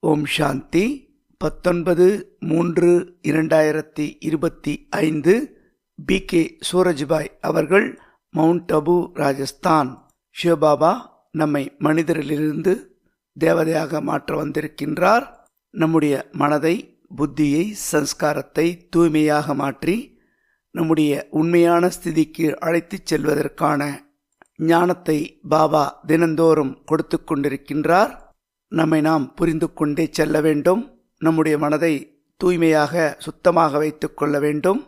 ஓம் சாந்தி. பத்தொன்பது மூன்று இரண்டாயிரத்தி இருபத்தி ஐந்து பி கே சூரஜ்பாய் அவர்கள் மவுண்ட் அபு ராஜஸ்தான். சிவபாபா நம்மை மனிதரிலிருந்து தேவதையாக மாற்ற வந்திருக்கின்றார். நம்முடைய மனதை புத்தியை சன்ஸ்காரத்தை தூய்மையாக மாற்றி நம்முடைய உண்மையான ஸ்திதிக்கு அழைத்துச் செல்வதற்கான ஞானத்தை பாபா தினந்தோறும் கொடுத்து கொண்டிருக்கின்றார். நம்மை நாம் புரிந்து கொண்டே செல்ல வேண்டும். நம்முடைய மனதை தூய்மையாக சுத்தமாக வைத்து கொள்ள வேண்டும்.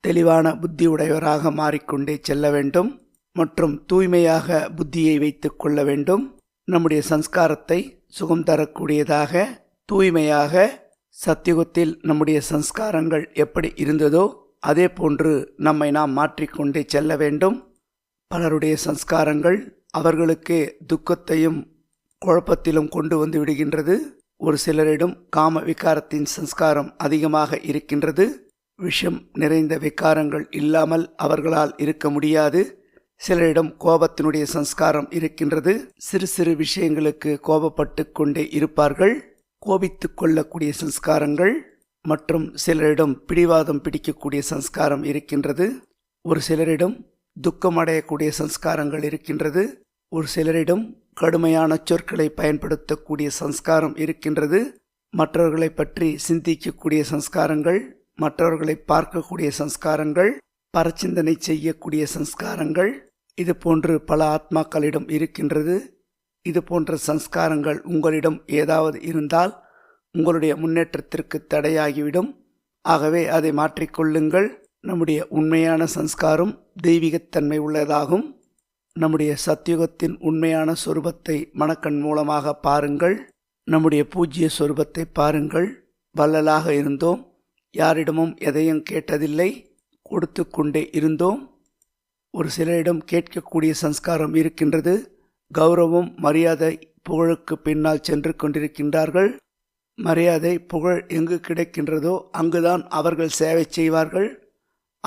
தெளிவான புத்தி உடையவராக மாறிக்கொண்டே செல்ல வேண்டும். மற்றும் தூய்மையாக புத்தியை வைத்து கொள்ள வேண்டும். நம்முடைய சன்ஸ்காரத்தை சுகம் தரக்கூடியதாக தூய்மையாக சத்தியுகத்தில் நம்முடைய சன்ஸ்காரங்கள் எப்படி இருந்ததோ அதே போன்று நம்மை நாம் மாற்றிக்கொண்டே செல்ல வேண்டும். பலருடைய சன்ஸ்காரங்கள் அவர்களுக்கு துக்கத்தையும் குழப்பத்திலும் கொண்டு வந்து விடுகின்றது. ஒரு சிலரிடம் காம விகாரத்தின் சம்ஸ்காரம் அதிகமாக இருக்கின்றது. விஷம் நிறைந்த விகாரங்கள் இல்லாமல் அவர்களால் இருக்க முடியாது. சிலரிடம் கோபத்தினுடைய சம்ஸ்காரம் இருக்கின்றது. சிறு சிறு விஷயங்களுக்கு கோபப்பட்டு கொண்டே இருப்பார்கள். கோபித்து கொள்ளக்கூடிய சம்ஸ்காரங்கள் மற்றும் சிலரிடம் பிடிவாதம் பிடிக்கக்கூடிய சம்ஸ்காரம் இருக்கின்றது. ஒரு சிலரிடம் துக்கம் அடையக்கூடிய சம்ஸ்காரங்கள் இருக்கின்றது. ஒரு சிலரிடம் கடுமையான சொற்களை பயன்படுத்தக்கூடிய சன்ஸ்காரம் இருக்கின்றது. மற்றவர்களை பற்றி சிந்திக்கக்கூடிய சன்ஸ்காரங்கள் மற்றவர்களை பார்க்கக்கூடிய சன்ஸ்காரங்கள் பரச்சிந்தனை செய்யக்கூடிய சன்ஸ்காரங்கள் இது போன்று பல ஆத்மாக்களிடம் இருக்கின்றது. இது போன்ற சன்ஸ்காரங்கள் உங்களிடம் ஏதாவது இருந்தால் உங்களுடைய முன்னேற்றத்திற்கு தடையாகிவிடும். ஆகவே அதை மாற்றிக்கொள்ளுங்கள் நம்முடைய உண்மையான சன்ஸ்காரம் தெய்வீகத்தன்மை உள்ளதாகும். நம்முடைய சத்தியுகத்தின் உண்மையான சொரூபத்தை மனக்கண் மூலமாக பாருங்கள். நம்முடைய பூஜ்ய சொரூபத்தை பாருங்கள். வள்ளலாக இருந்தோம். யாரிடமும் எதையும் கேட்டதில்லை. கொடுத்து கொண்டே இருந்தோம். ஒரு சிலரிடம் கேட்கக்கூடிய சன்ஸ்காரம் இருக்கின்றது. கௌரவம் மரியாதை புகழுக்கு பின்னால் சென்று கொண்டிருக்கின்றார்கள். மரியாதை புகழ் எங்கு கிடைக்கின்றதோ அங்குதான் அவர்கள் சேவை செய்வார்கள்.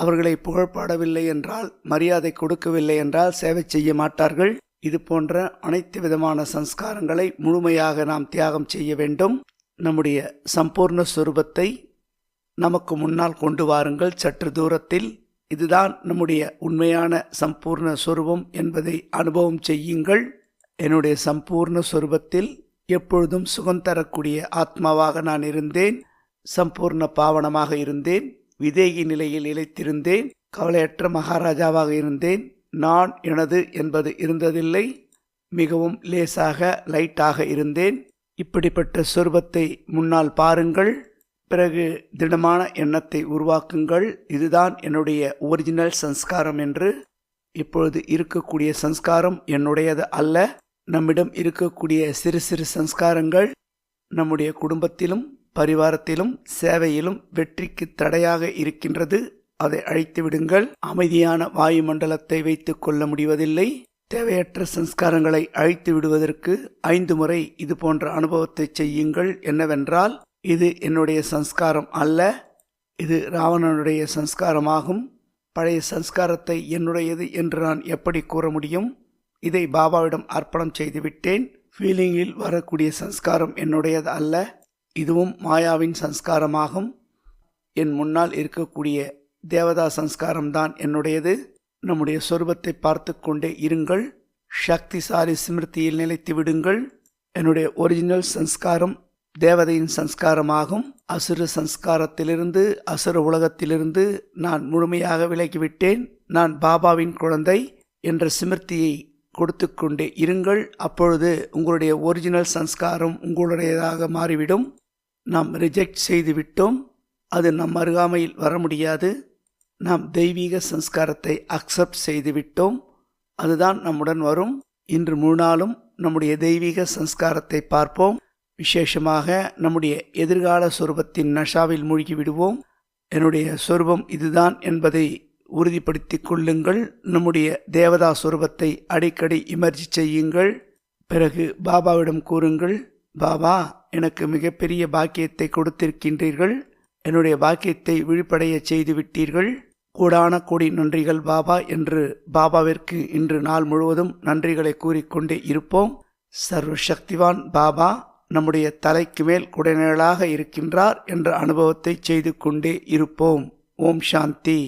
அவர்களை புகழ்பாடவில்லை என்றால் மரியாதை கொடுக்கவில்லை என்றால் சேவை செய்ய மாட்டார்கள். இது போன்ற அனைத்து விதமான சம்ஸ்காரங்களை முழுமையாக நாம் தியாகம் செய்ய வேண்டும். நம்முடைய சம்பூர்ண சுரூபத்தை நமக்கு முன்னால் கொண்டு வாருங்கள். சற்று தூரத்தில் இதுதான் நம்முடைய உண்மையான சம்பூர்ண சொரூபம் என்பதை அனுபவம் செய்யுங்கள். என்னுடைய சம்பூர்ண சொரூபத்தில் எப்பொழுதும் சுகம் தரக்கூடிய ஆத்மாவாக நான் இருந்தேன். சம்பூர்ண பாவனமாக இருந்தேன். விதேகி நிலையில் இழைத்திருந்தேன் கவலையற்ற மகாராஜாவாக இருந்தேன். நான் எனது என்பது இருந்ததில்லை. மிகவும் லேசாக லைட்டாக இருந்தேன். இப்படிப்பட்ட சொருபத்தை முன்னால் பாருங்கள். பிறகு திடமான எண்ணத்தை உருவாக்குங்கள். இதுதான் என்னுடைய ஒரிஜினல் சன்ஸ்காரம் என்று. இப்பொழுது இருக்கக்கூடிய சன்ஸ்காரம் என்னுடையது அல்ல. நம்மிடம் இருக்கக்கூடிய சிறு சிறு சன்ஸ்காரங்கள் நம்முடைய குடும்பத்திலும் பரிவாரத்திலும் சேவையிலும் வெற்றிக்கு தடையாக இருக்கின்றது. அதை அழித்து விடுங்கள். அமைதியான வாயுமண்டலத்தை வைத்துக் கொள்ள முடிவதில்லை. தேவையற்ற சம்ஸ்காரங்களை அழித்து விடுவதற்கு ஐந்து முறை இது போன்ற அனுபவத்தை செய்யுங்கள். என்னவென்றால் இது என்னுடைய சம்ஸ்காரம் அல்ல. இது ராவணனுடைய சம்ஸ்காரமாகும். பழைய சம்ஸ்காரத்தை என்னுடையது என்று நான் எப்படி கூற முடியும்? இதை பாபாவிடம் அர்ப்பணம் செய்துவிட்டேன். ஃபீலிங்கில் வரக்கூடிய சம்ஸ்காரம் என்னுடையது அல்ல. இதுவும் மாயாவின் சன்ஸ்காரமாகும் என் முன்னால் இருக்கக்கூடிய தேவதா சன்ஸ்காரம்தான் என்னுடையது. நம்முடைய சொருபத்தை பார்த்து கொண்டே இருங்கள். சக்திசாலி ஸ்மிருதியில் நிலைத்து விடுங்கள். என்னுடைய ஒரிஜினல் சன்ஸ்காரம் தேவதையின் சன்ஸ்காரமாகும் அசுர சன்ஸ்காரத்திலிருந்து அசுர உலகத்திலிருந்து நான் முழுமையாக விலகிவிட்டேன். நான் பாபாவின் குழந்தை என்ற சிமிர்த்தியை கொடுத்து கொண்டே இருங்கள். அப்பொழுது உங்களுடைய ஒரிஜினல் சன்ஸ்காரம் உங்களுடையதாக மாறிவிடும். நாம் ரிஜெக்ட் செய்துவிட்டோம் அது நம் அருகாமையில் வர முடியாது. நாம் தெய்வீக சம்ஸ்காரத்தை அக்செப்ட் செய்துவிட்டோம் அதுதான் நம்முடன் வரும். இன்று முழு நாளும் நம்முடைய தெய்வீக சம்ஸ்காரத்தை பார்ப்போம். விசேஷமாக நம்முடைய எதிர்கால சொரூபத்தின் நஷாவில் மூழ்கி விடுவோம். என்னுடைய சொரூபம் இதுதான் என்பதை உறுதிப்படுத்தி கொள்ளுங்கள். நம்முடைய தேவதா சொரூபத்தை அடிக்கடி இமர்ஜி செய்யுங்கள். பிறகு பாபாவிடம் கூறுங்கள். பாபா எனக்கு மிகப்பெரிய பாக்கியத்தை கொடுத்திருக்கின்றீர்கள். என்னுடைய பாக்கியத்தை விழிப்படைய செய்து விட்டீர்கள் கூடான கோடி நன்றிகள் பாபா என்று பாபாவிற்கு இன்று நாள் முழுவதும் நன்றிகளை கூறிக்கொண்டே இருப்போம். சர்வ சக்திவான் பாபா நம்முடைய தலைக்கு மேல் குடைநிழலாக இருக்கின்றார் என்ற அனுபவத்தை செய்து கொண்டே இருப்போம். ஓம் சாந்தி.